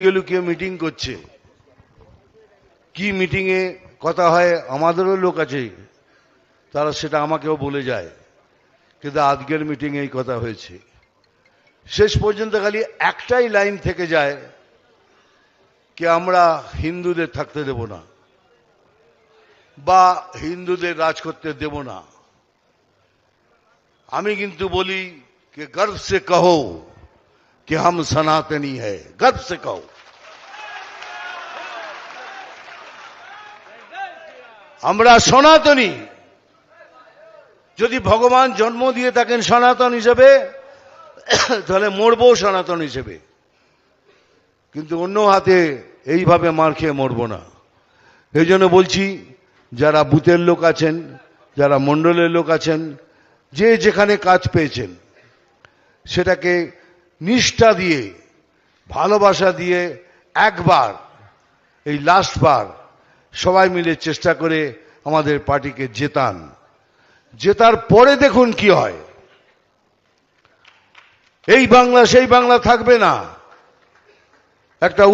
লুকিয়ে মিটিং করছে কি মিটিংয়ে কথা হয় আমাদেরও লোক আছে তারা সেটা আমাকেও বলে যায় কিন্তু আজকের মিটিংয়ে এই কথা হয়েছে শেষ পর্যন্ত খালি একটাই লাইন থেকে যায় কি আমরা হিন্দুদের থাকতে দেব না বা হিন্দুদের রাজ করতে দেব না আমি কিন্তু বলি कि गर्व से कहो कि हम सनातनी है गर्व से कहो আমরা সনাতনী। যদি ভগবান জন্ম দিয়ে থাকেন সনাতন হিসেবে, তাহলে মরবো সনাতন হিসেবে। কিন্তু অন্য হাতে এইভাবে মার খেয়ে মরবো না। এই জন্য বলছি, যারা বুথের লোক আছেন, যারা মণ্ডলের লোক আছেন, যে যেখানে কাজ পেয়েছেন, সেটাকে নিষ্ঠা দিয়ে, ভালোবাসা দিয়ে একবার, এই লাস্ট বার সবাই মিলে চেষ্টা করে আমাদের পার্টিকে জেতান। জেতার পরে দেখুন কি হয়। এই বাংলা, সেই বাংলা থাকবে না। একটা